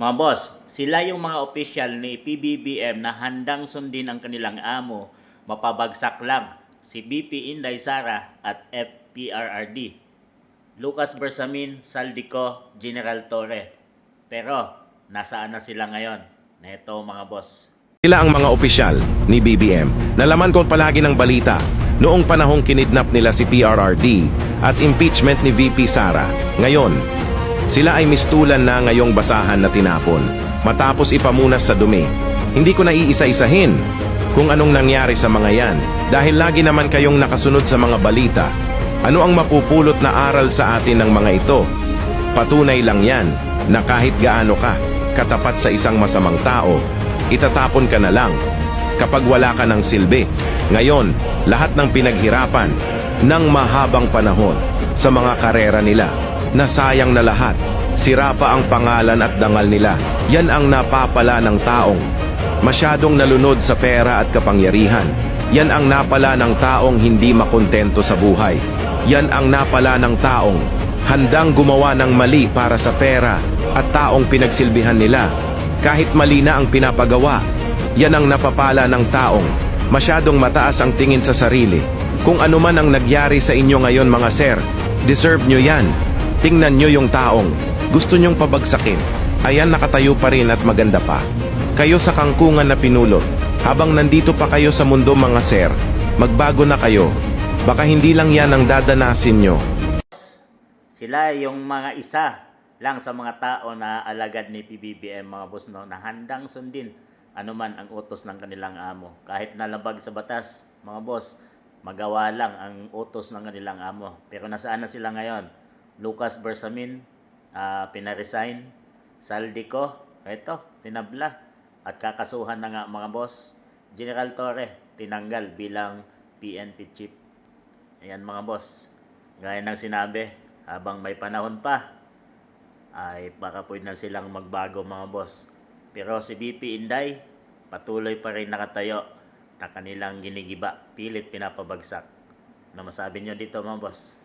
Mga boss, sila yung mga opisyal ni PBBM na handang sundin ang kanilang amo, mapabagsak lang si BP Inday Sara at FPRRD. Lucas Bersamin, Saldico, General Torre. Pero, nasaan na sila ngayon? Neto mga boss. Sila ang mga opisyal ni BBM. Nalaman ko palagi ng balita noong panahong kinidnap nila si PRRD at impeachment ni VP Sara. Ngayon, sila ay mistulan na ngayong basahan na tinapon matapos ipamunas sa dumi. Hindi ko na iisa-isahin kung anong nangyari sa mga yan dahil lagi naman kayong nakasunod sa mga balita. Ano ang mapupulot na aral sa atin ng mga ito? Patunay lang yan na kahit gaano ka katapat sa isang masamang tao, itatapon ka na lang kapag wala ka ng silbi. Ngayon, lahat ng pinaghirapan ng mahabang panahon sa mga karera nila, nasayang na lahat. Sira pa ang pangalan at dangal nila. Yan ang napapala ng taong masyadong nalunod sa pera at kapangyarihan. Yan ang napala ng taong hindi makontento sa buhay. Yan ang napala ng taong handang gumawa ng mali para sa pera at taong pinagsilbihan nila. Kahit mali na ang pinapagawa, yan ang napapala ng taong masyadong mataas ang tingin sa sarili. Kung ano man ang nagyari sa inyo ngayon mga sir, deserve nyo yan. Tingnan nyo yung taong gusto nyong pabagsakin. Ayan nakatayo pa rin at maganda pa. Kayo sa kangkungan na pinulot. Habang nandito pa kayo sa mundo mga sir, magbago na kayo. Baka hindi lang yan ang dadanasin nyo. Sila yung mga isa lang sa mga tao na alagad ni PBBM mga boss no, na handang sundin anuman ang utos ng kanilang amo. Kahit nalabag sa batas, mga boss, magawa lang ang utos ng kanilang amo. Pero nasaan na sila ngayon? Lucas Bersamin, ah, pinaresign. Saldico, eto, tinabla. At kakasuhan na nga mga boss. General Torre, tinanggal bilang PNP chief. Ayan mga boss. Gaya ng sinabi, habang may panahon pa, ay baka pwede na silang magbago mga boss. Pero si BP Inday, patuloy pa rin nakatayo na kanilang ginigiba, pilit pinapabagsak. Na masabi nyo dito mga boss?